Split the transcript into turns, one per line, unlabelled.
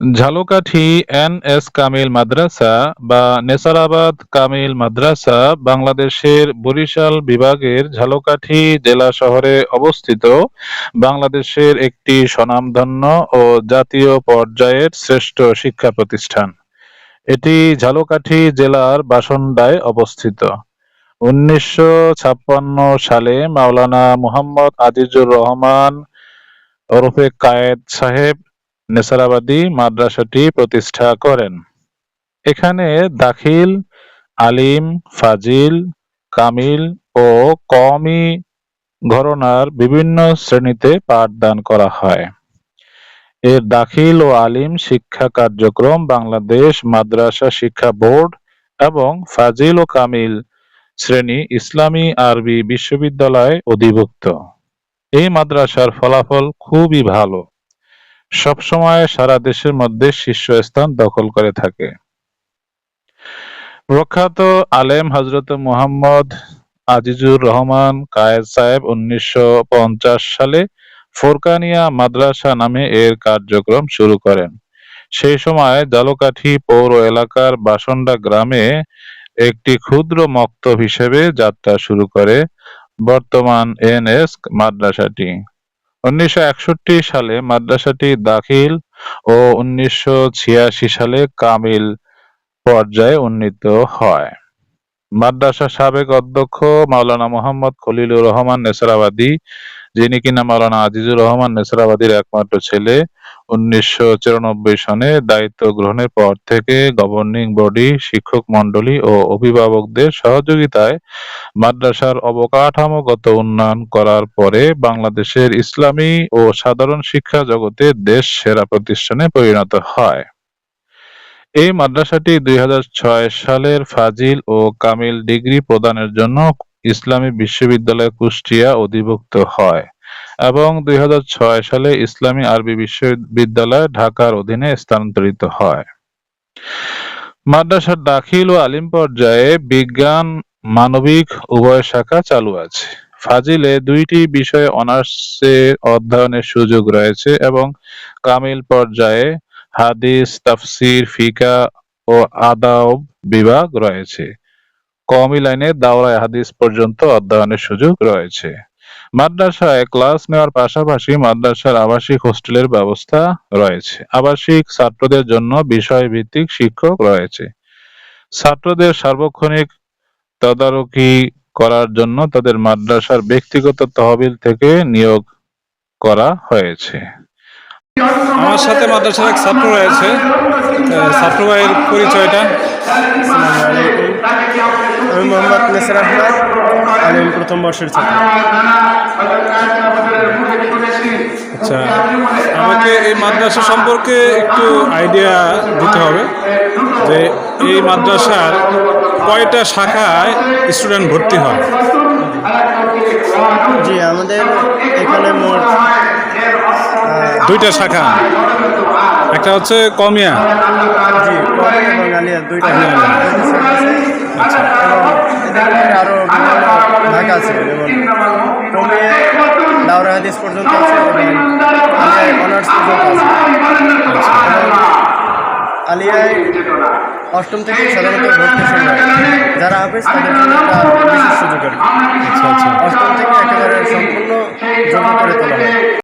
Jhalakathi N S কামিল মাদ্রাসা বা নেসারাবাদ কামিল মাদ্রাসা বাংলাদেশের বরিশাল বিভাগের ঝালকাঠি জেলা শহরে অবস্থিত। বাংলাদেশের একটি স্বনামধন্য ও জাতীয় পর্যায়ের শ্রেষ্ঠ শিক্ষা প্রতিষ্ঠান। এটি ঝালকাঠি জেলার বাসন্ডায় অবস্থিত। উনিশশো ছাপ্পান্ন সালে মাওলানা মুহাম্মদ আজিজুর রহমান ওরফে কায়েদ সাহেব নেসারাবাদী মাদ্রাসাটি প্রতিষ্ঠা করেন। এখানে দাখিল, আলিম, ফাজিল, কামিল ও কওমি ঘরনার বিভিন্ন শ্রেণীতে পাঠদান করা হয়। এর দাখিল ও আলিম শিক্ষা কার্যক্রম বাংলাদেশ মাদ্রাসা শিক্ষা বোর্ড এবং ফাজিল ও কামিল শ্রেণি ইসলামী আরবি বিশ্ববিদ্যালয়ে অধিভুক্ত। এই মাদ্রাসার ফলাফল খুবই ভালো। সবসময় সারা দেশের মধ্যে শীর্ষস্থান দখল করে থাকে। প্রখ্যাত আলেম হজরত মুহাম্মদ আজিজুর রহমান কায়েদ সাহেব উনিশশো পঞ্চাশ সালে ফোরকানিয়া মাদ্রাসা নামে এর কার্যক্রম শুরু করেন। সেই সময় জালকাঠি পৌর এলাকার বাসন্ডা গ্রামে একটি ক্ষুদ্র মক্তব হিসেবে যাত্রা শুরু করে বর্তমান এনএস মাদ্রাসাটি। উনিশশো একষট্টি সালে মাদ্রাসাটি দাখিল ও উনিশশো ছিয়াশি সালে কামিল পর্যায়ে উন্নীত হয়। মাদ্রাসার সাবেক অধ্যক্ষ মাওলানা মোহাম্মদ খলিলুর রহমান নেসারাবাদী যিনি কিনা মাওলানা আজিজুর রহমান নেসারাবাদীর একমাত্র ছেলে, উনিশশো সনে দায়িত্ব গ্রহণের পর থেকে গভর্নিং বডি শিক্ষক মন্ডলী ও অভিভাবকদের সহযোগিতায় মাদ্রাসার অবকাঠামোগত উন্নয়ন করার পরে বাংলাদেশের ইসলামী ও সাধারণ শিক্ষা জগতে দেশ সেরা প্রতিষ্ঠানে পরিণত হয়। এই মাদ্রাসাটি দুই হাজার ছয় সালের ফাজিল ও কামিল ডিগ্রি প্রদানের জন্য ইসলামী বিশ্ববিদ্যালয় কুষ্টিয়া অধিভুক্ত হয় এবং দুই হাজার ছয় সালে ইসলামী আরবি বিশ্ববিদ্যালয় ঢাকার অধীনে স্থানান্তরিত হয়। মাদ্রাসার দাখিল ও আলিম পর্যায়ে বিজ্ঞান, মানবিক, উভয় শাখা চালু আছে। ফাজিলে দুইটি বিষয়ে অনার্সে অধ্যয়নের সুযোগ রয়েছে এবং কামিল পর্যায়ে হাদিস, তাফসির, ফিকা ও আদাব বিভাগ রয়েছে। কওমি লাইনে দাওরায় হাদিস পর্যন্ত অধ্যয়নের সুযোগ রয়েছে। মাদ্রাসায় ক্লাস নেওয়ার পাশাপাশি মাদ্রাসার আবাসিক হোস্টেলের ব্যবস্থা রয়েছে। আবাসিক ছাত্রদের জন্য বিষয় ভিত্তিক শিক্ষক রয়েছে। ছাত্রদের সার্বক্ষণিক তদারকি করার জন্য তাদের মাদ্রাসার ব্যক্তিগত তহবিল থেকে নিয়োগ করা হয়েছে।
আমার সাথে মাদ্রাসার এক ছাত্র রয়েছে। ছাত্র ভাইয়ের পরিচয়টা
আমি মোহাম্মদ নেসার আহমদ। আমি প্রথম বর্ষের ছাত্র।
আচ্ছা আমাকে এই মাদ্রাসা সম্পর্কে একটু আইডিয়া দিতে হবে যে এই মাদ্রাসার কয়টা শাখায় স্টুডেন্ট ভর্তি হয়?
জি আমাদের এখানে মোট
দুইটা শাখা। একটা হচ্ছে কমিয়া
জি দুইটা আছে। কমিয়ে দাওরা হাদিস পর্যন্ত আছে। আলিয়ায় অনার্স পর্যন্ত আছে। আলিয়ায় অষ্টম থেকে সাধারণত ভর্তি যারা হাফেজ, তাদের জন্য